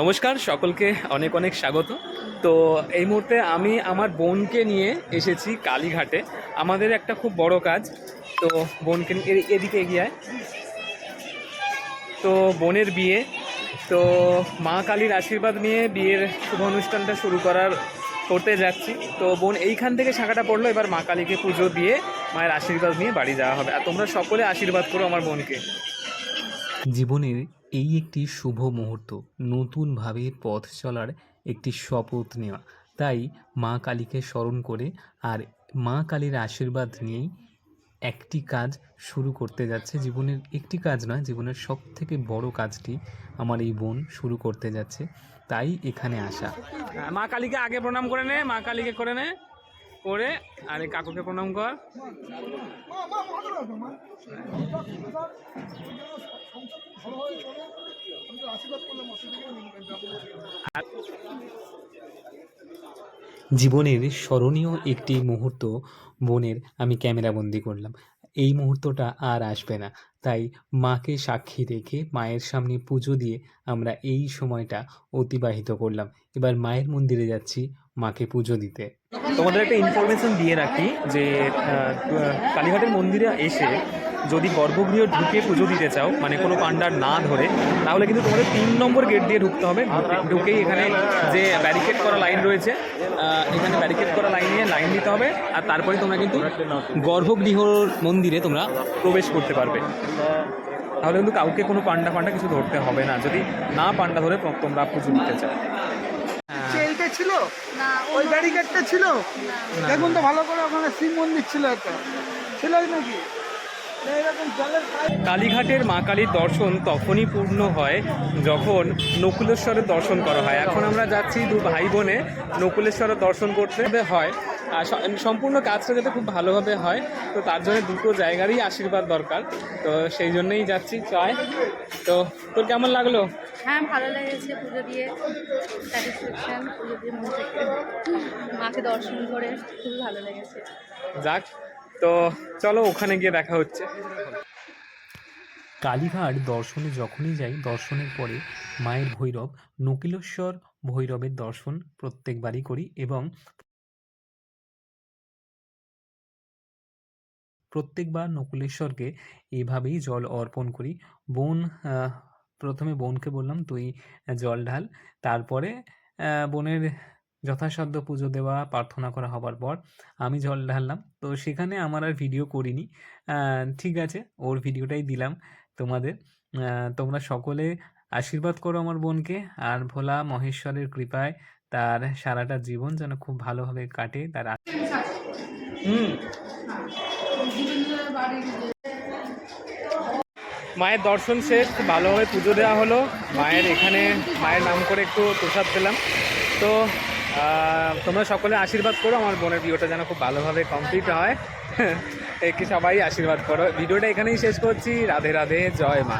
নমস্কার, সকলকে অনেক অনেক স্বাগত। তো এই মুহূর্তে আমি আমার বোনকে নিয়ে এসেছি কালীঘাটে। আমাদের একটা খুব বড় কাজ, তো বোনকে এদিকে এগিয়ে। তো বোনের বিয়ে, তো মা কালীর আশীর্বাদ নিয়ে বিয়ের শুভ অনুষ্ঠানটা শুরু করার করতে যাচ্ছি। তো বোন এইখান থেকে শাখাটা পড়ল, এবার মা কালীকে পুজো দিয়ে মায়ের আশীর্বাদ নিয়ে বাড়ি যাওয়া হবে। আর তোমরা সকলে আশীর্বাদ করো আমার বোনকে। জীবনের এই একটি শুভ মুহূর্ত, নতুনভাবে পথ চলার একটি শপথ নেওয়া। তাই মা কালীকে স্মরণ করে আর মা কালীর আশীর্বাদ নিয়েই একটি কাজ শুরু করতে যাচ্ছে জীবনের, একটি কাজ নয়, জীবনের সব থেকে বড় কাজটি আমার এই বোন শুরু করতে যাচ্ছে। তাই এখানে আসা। মা কালীকে আগে প্রণাম করে নে, মা কালীকে করে নে, করে আর কাকুকে প্রণাম কর। জীবনের স্মরণীয় একটি মুহূর্ত বোনের আমি ক্যামেরাবন্দি করলাম। এই মুহূর্তটা আর আসবে না। তাই মাকে সাক্ষী রেখে মায়ের সামনে পুজো দিয়ে আমরা এই সময়টা অতিবাহিত করলাম। এবার মায়ের মন্দিরে যাচ্ছি। মাকে পুজো দিতে। তোমাদের একটা ইনফরমেশন দিয়ে রাখি যে কালীঘাটের মন্দিরে এসে যদি গর্ভগৃহ ঢুকে পুজো দিতে চাও মানে কোনো পান্ডার না ধরে, তাহলে কিন্তু তোমাদের তিন নম্বর গেট দিয়ে ঢুকতে হবে। ঢুকেই এখানে যে ব্যারিকেড করা লাইন রয়েছে এখানে ব্যারিকেড করা লাইন নিয়ে লাইন দিতে হবে, আর তারপরে তোমরা কিন্তু গর্ভগৃহ মন্দিরে তোমরা প্রবেশ করতে পারবে। তাহলে কিন্তু কাউকে কোনো পান্ডা পান্ডা কিছু ধরতে হবে না। যদি না পান্ডা ধরে তোমরা পুজো দিতে চাও। ছিল? না ওই ব্যারিকেডটা ছিল। না। দেখুন তো ভালো করে ওখানে শিব মন্দির ছিল একটা। ছিল নাকি? কালীঘাটের মা কালীর দর্শন তখনই পূর্ণ হয় যখন নকুলেশ্বরের দর্শন করা হয়। এখন আমরা যাচ্ছি দু ভাই বোনে নকুলেশ্বরের দর্শন করতে হবে হয়। আর সম্পূর্ণ কাজটা যাতে খুব ভালোভাবে হয় তো তার জন্য দুটো জায়গারই আশীর্বাদ দরকার। তো সেই জন্যই যাচ্ছি চাই তো তোর কেমন লাগল? হ্যাঁ ভালো লেগেছে পুজো দিয়ে। মন থেকে মাকে দর্শন করে খুবই ভালো লেগেছে। যাক তো চলো ওখানে গিয়ে দেখা হচ্ছে। কালীঘাট দর্শনে যখনই যাই দর্শনের পরে মায়ের ভৈরব নকিলেশ্বর ভৈরবের দর্শন প্রত্যেকবারই করি এবং প্রত্যেকবার নকুলেশ্বরকে এভাবেই জল অর্পণ করি। বোন প্রথমে বোনকে বললাম তুই জল ঢাল। তারপরে বোনের যথাসাধ্য পুজো দেওয়া প্রার্থনা করা হবার পর আমি জল ঢাললাম। তো সেখানে আমার আর ভিডিও করিনি। ঠিক আছে ওর ভিডিওটাই দিলাম তোমাদের। তোমরা সকলে আশীর্বাদ করো আমার বোনকে। আর ভোলা মহেশ্বরের কৃপায় তার সারাটা জীবন যেন খুব ভালোভাবে কাটে তার হুম। মায়ের দর্শন শেষ, ভালোভাবে পুজো দেওয়া হলো। মায়ের এখানে, মায়ের নাম করে একটু প্রসাদ পেলাম। তো তোমরা সকলে আশীর্বাদ করো, আমার বোনের ভিডিওটা যেন খুব ভালোভাবে কমপ্লিট হয়। একে সবাই আশীর্বাদ করো। ভিডিওটা এখানেই শেষ করছি। রাধে রাধে, জয় মা।